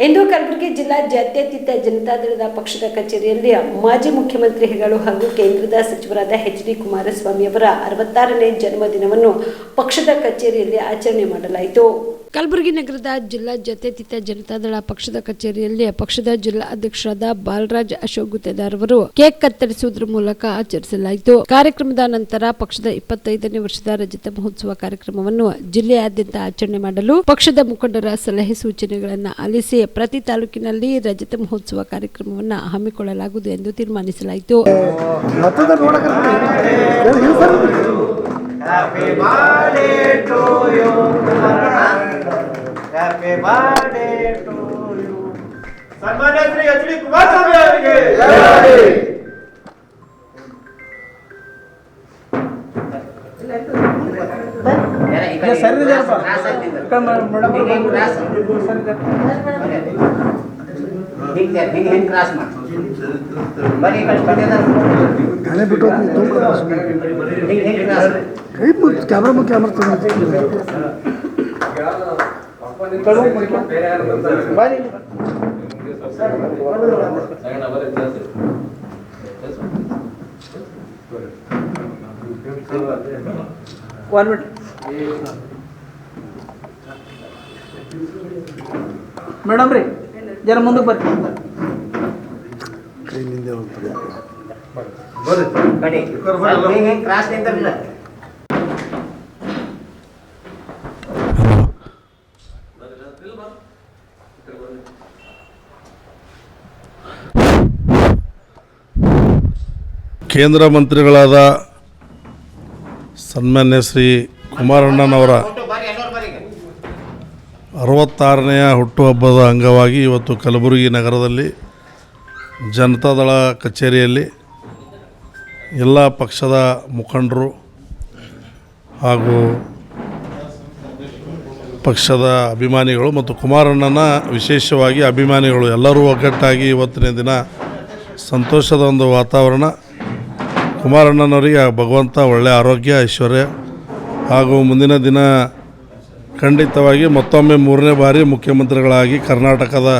ಇಂದು ಕಲಬುರಗಿ ಜಿಲ್ಲಾ ಜಾತ್ಯತೀತ ಜನತಾದಳದ ಪಕ್ಷದ ಕಚೇರಿಯಲ್ಲಿ ಮಾಜಿ ಮುಖ್ಯಮಂತ್ರಿಗಳು ಹಾಗೂ ಕೇಂದ್ರದ ಸಚಿವರಾದ ಎಚ್ ಡಿ ಕುಮಾರಸ್ವಾಮಿ ಅವರ ಅರವತ್ತಾರನೇ ಜನ್ಮದಿನವನ್ನು ಪಕ್ಷದ ಕಚೇರಿಯಲ್ಲಿ ಆಚರಣೆ ಮಾಡಲಾಯಿತು. ಕಲಬುರಗಿ ನಗರದ ಜಿಲ್ಲಾ ಜಾತ್ಯತೀತ ಜನತಾದಳ ಪಕ್ಷದ ಕಚೇರಿಯಲ್ಲಿ ಪಕ್ಷದ ಜಿಲ್ಲಾ ಅಧ್ಯಕ್ಷರಾದ ಬಾಲರಾಜ್ ಅಶೋಕ್ ಗುತ್ತೇದಾರ್ ಅವರು ಕೇಕ್ ಕತ್ತರಿಸುವುದರ ಮೂಲಕ ಆಚರಿಸಲಾಯಿತು. ಕಾರ್ಯಕ್ರಮದ ನಂತರ ಪಕ್ಷದ ಇಪ್ಪತ್ತೈದನೇ ವರ್ಷದ ರಜತ ಮಹೋತ್ಸವ ಕಾರ್ಯಕ್ರಮವನ್ನು ಜಿಲ್ಲೆಯಾದ್ಯಂತ ಆಚರಣೆ ಮಾಡಲು ಪಕ್ಷದ ಮುಖಂಡರ ಸಲಹೆ ಸೂಚನೆಗಳನ್ನು ಆಲಿಸಿ ಪ್ರತಿ ತಾಲೂಕಿನಲ್ಲಿ ರಜತ ಮಹೋತ್ಸವ ಕಾರ್ಯಕ್ರಮವನ್ನು ಹಮ್ಮಿಕೊಳ್ಳಲಾಗುವುದು ಎಂದು ತೀರ್ಮಾನಿಸಲಾಯಿತು. Happy birthday to you, Happy birthday to you. ಸನ್ಮಾನ್ಯ ಶ್ರೀ ಎಚ್ ಡಿ ಕುಮಾರಸ್ವಾಮಿ ಅವರಿಗೆ ಸರಿ ಹಿಂಗೆ ಕ್ರಾಸ್ ಮಾಡಿ ಬರೀ ಈ ಕಡೆ ಸ್ಪರ್ಧೆದಾರ ಗಾಳಿ ಬಿಟ್ಟು ಹಿಂಗೆ ಹಿಂಗೆ ಕ್ರಾಸ್ ಮಾಡಿ ಕೈ ಮುಚ್ಚಿ ಕ್ಯಾಮ್ರಾ ಮುಖ್ಯ ಬನ್ನಿ. ಒನ್ ಮಿನಿಟ್ ಮೇಡಮ್ ರೀ ಜನ ಮುಂದಕ್ಕೆ ಬರ್ರಿ ಹಿಂಗೆ. ಕ್ರಾಸ್ ನಿಂತಿರಲಿಲ್ಲ ಕೇಂದ್ರ ಮಂತ್ರಿಗಳಾದ ಸನ್ಮಾನ್ಯ ಶ್ರೀ ಕುಮಾರಣ್ಣನವರ. ಅರವತ್ತಾರನೆಯ ಹುಟ್ಟುಹಬ್ಬದ ಅಂಗವಾಗಿ ಇವತ್ತು ಕಲಬುರಗಿ ನಗರದಲ್ಲಿ ಜನತಾದಳ ಕಚೇರಿಯಲ್ಲಿ ಎಲ್ಲ ಪಕ್ಷದ ಮುಖಂಡರು ಹಾಗೂ ಪಕ್ಷದ ಅಭಿಮಾನಿಗಳು ಮತ್ತು ಕುಮಾರಣ್ಣನ ವಿಶೇಷವಾಗಿ ಅಭಿಮಾನಿಗಳು ಎಲ್ಲರೂ ಒಗ್ಗಟ್ಟಾಗಿ ಇವತ್ತಿನ ದಿನ ಸಂತೋಷದ ಒಂದು ವಾತಾವರಣ ಕುಮಾರಣ್ಣನವರಿಗೆ ಭಗವಂತ ಒಳ್ಳೆಯ ಆರೋಗ್ಯ, ಐಶ್ವರ್ಯ. ಹಾಗೂ ಮುಂದಿನ ದಿನ ಖಂಡಿತವಾಗಿ ಮತ್ತೊಮ್ಮೆ ಮೂರನೇ ಬಾರಿ ಮುಖ್ಯಮಂತ್ರಿಗಳಾಗಿ ಕರ್ನಾಟಕದ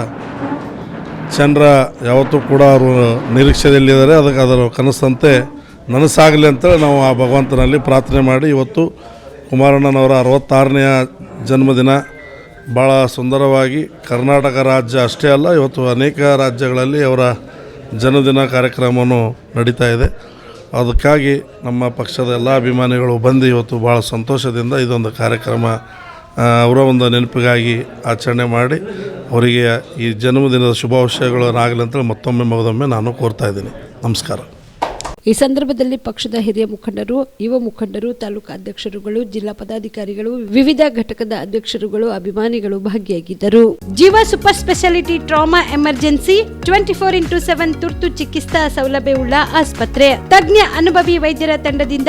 ಜನರ ಯಾವತ್ತೂ ಕೂಡ ಅವರು ನಿರೀಕ್ಷೆಯಲ್ಲಿದ್ದಾರೆ. ಅದಕ್ಕೆ ಅದರ ಕನಸಂತೆ ನನಸಾಗಲಿ ಅಂತೇಳಿ ನಾವು ಆ ಭಗವಂತನಲ್ಲಿ ಪ್ರಾರ್ಥನೆ ಮಾಡಿ ಇವತ್ತು ಕುಮಾರಣ್ಣನವರ ಅರವತ್ತಾರನೆಯ ಜನ್ಮದಿನ. ಭಾಳ ಸುಂದರವಾಗಿ ಕರ್ನಾಟಕ ರಾಜ್ಯ ಅಷ್ಟೇ ಅಲ್ಲ, ಇವತ್ತು ಅನೇಕ ರಾಜ್ಯಗಳಲ್ಲಿ ಅವರ ಜನ್ಮದಿನ ಕಾರ್ಯಕ್ರಮವನ್ನು ನಡೀತಾ ಇದೆ. ಅದಕ್ಕಾಗಿ ನಮ್ಮ ಪಕ್ಷದ ಎಲ್ಲ ಅಭಿಮಾನಿಗಳು ಬಂದು ಇವತ್ತು ಭಾಳ ಸಂತೋಷದಿಂದ ಇದೊಂದು ಕಾರ್ಯಕ್ರಮ ಅವರ ಒಂದು ನೆನಪಿಗಾಗಿ ಆಚರಣೆ ಮಾಡಿ ಅವರಿಗೆ ಈ ಜನ್ಮದಿನದ ಶುಭಾಶಯಗಳು ಆಗಲಿ ಅಂತೇಳಿ ಮತ್ತೊಮ್ಮೆ ಮಗದೊಮ್ಮೆ ನಾನು ಕೋರ್ತಾ ಇದ್ದೀನಿ. ನಮಸ್ಕಾರ. ಈ ಸಂದರ್ಭದಲ್ಲಿ ಪಕ್ಷದ ಹಿರಿಯ ಮುಖಂಡರು, ಯುವ ಮುಖಂಡರು, ತಾಲೂಕು ಅಧ್ಯಕ್ಷರುಗಳು, ಜಿಲ್ಲಾ ಪದಾಧಿಕಾರಿಗಳು, ವಿವಿಧ ಘಟಕದ ಅಧ್ಯಕ್ಷರುಗಳು, ಅಭಿಮಾನಿಗಳು ಭಾಗಿಯಾಗಿದ್ದರು. Jeeva super speciality trauma emergency twenty four into seven ತುರ್ತು ಚಿಕಿತ್ಸಾ ಸೌಲಭ್ಯವುಳ್ಳ ಆಸ್ಪತ್ರೆ. ತಜ್ಞ ಅನುಭವಿ ವೈದ್ಯರ ತಂಡದಿಂದ